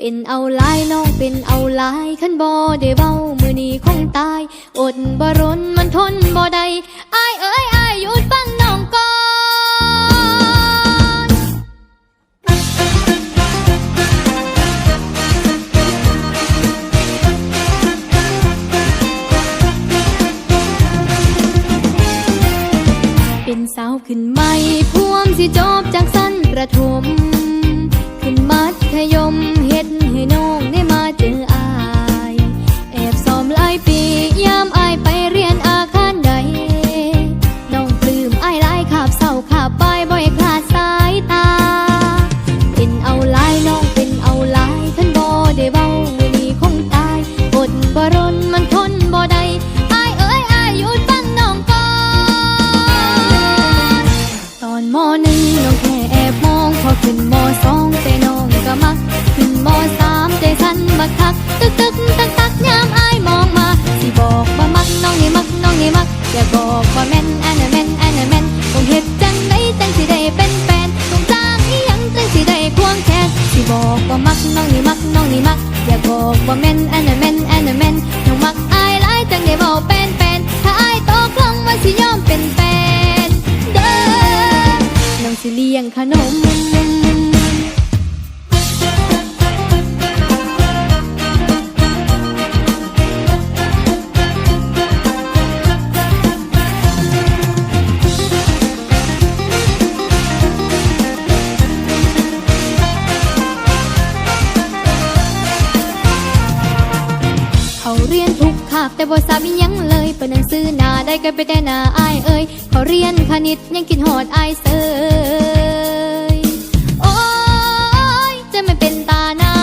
เป็นเอาลายน้องเป็นเอาลายขันบ่ได้เบามือนี้คงตาย อดบรนมันทนบ่ได้อายเอ้ยอายหยุดฟังน้องก่อนเป็นสาวขึ้นใหม่พวมสิจบจากสั้นประถม ขึ้นมัธยม บอกว่าแม่นอันนั้นแม่นอันนั้นแม่นน้องมักอายหลายจังได้เว้าเป็นแฟนถ้าอายตกลงว่าสิยอมเป็นแฟนเด้อน้องสิเลี้ยงขนม เรียนทุกคาบแต่บ่ทราบอิหยังเลยเปิดหนังสือหนาได้ก็ไปแต่หน้าอายเอ่ยเขาเรียนคณิตยังกินหอดอายเสยโอ้ยจะไม่เป็นตานา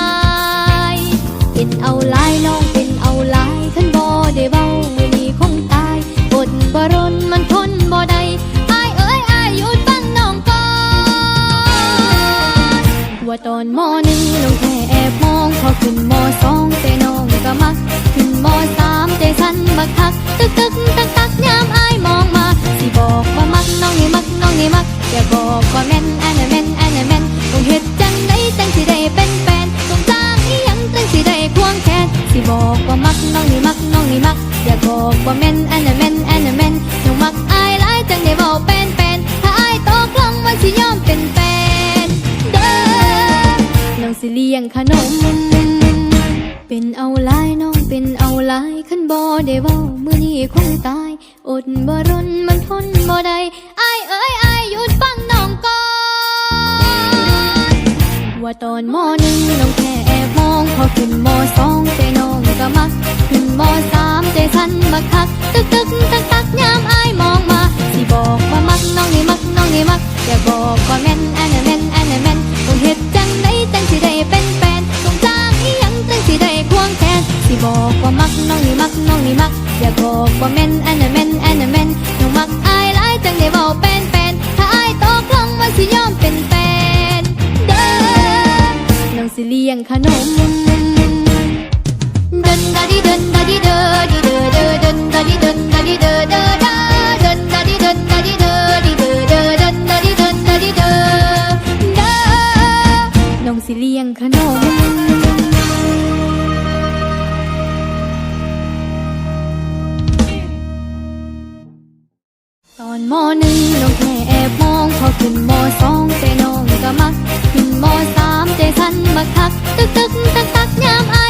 ยเป็นเอาลายน้องเป็นเอาลายขันบ่ได้เบ้ามือนี้คงตายอดบ่รนมันทนบ่ได้อายเอ้ยอายหยุดฟังน้องก่อนว่าตอนมหนึ่งน้อง มักอย่าบอกว่าแม่นอันน่ะแม่นอันน่ะแม่นต้องเฮ็ดจังไดจังสิได้เป็นแฟนต้องจ้างอีหยังจังสิได้ควงแขนสิบอกว่ามักน้องนี่มักน้องนี่มักอย่าบอกว่าแม่นอันน่ะแม่นอันน่ะแม่นน้องมักอายหลายจังได้เว้าเป็นแฟนถ้าอายตกลงว่าสิยอมเป็นแฟนเด้อน้องสิเลี้ยงขนมเป็นเอาลายน้องเป็นเอาลายขันบ่ได้เว้ามื้อนี้คงตายอดบ่รนมันทนบ่ได้อายเอ้ยอาย ว่าตอนมหนึ่งน้องแค่แอบมองพอขึ้นมสองใจน้องก็มัก ขึ้นมสามใจฉันบักคัก ตึกตึกตักตักยามอายมองมา สิบอกว่ามักน้องนี่มักน้องนี่มักอย่าบอกว่าแม่นอันน่ะแม่นอันน่ะแม่นต้องเฮ็ดจังไดจังสิได้เป็นแฟนต้องจ้างอีหยังจังสิได้ควงแขนสิบอกว่ามักน้องนี่มักน้องนี่มักอย่าบอกว่าแม่นอันน่ะแม่นอันน่ะแม่นน้องมักอายหลายจังได้เว้าเป็นแฟนถ้าอายตกลงว่าสิยอม สิเลี้ยงขนมเดินดาดิเดินดาดิเดอดิเดอเดอเดินดาดิเดินดาดิเดอเดอดาเดินดาดิเดินดาดิเดอดิเดอเดอเดินดาดิเดินดาดิเดอเด้อน้องสิเลี้ยงขนมตอนมอหนึ่งน้องแค่แอบมองพอขึ้นมอสองใจน้องก็มักขึ้นมส ใจสั่นบักคัก ตึกตึกตักตักยามอา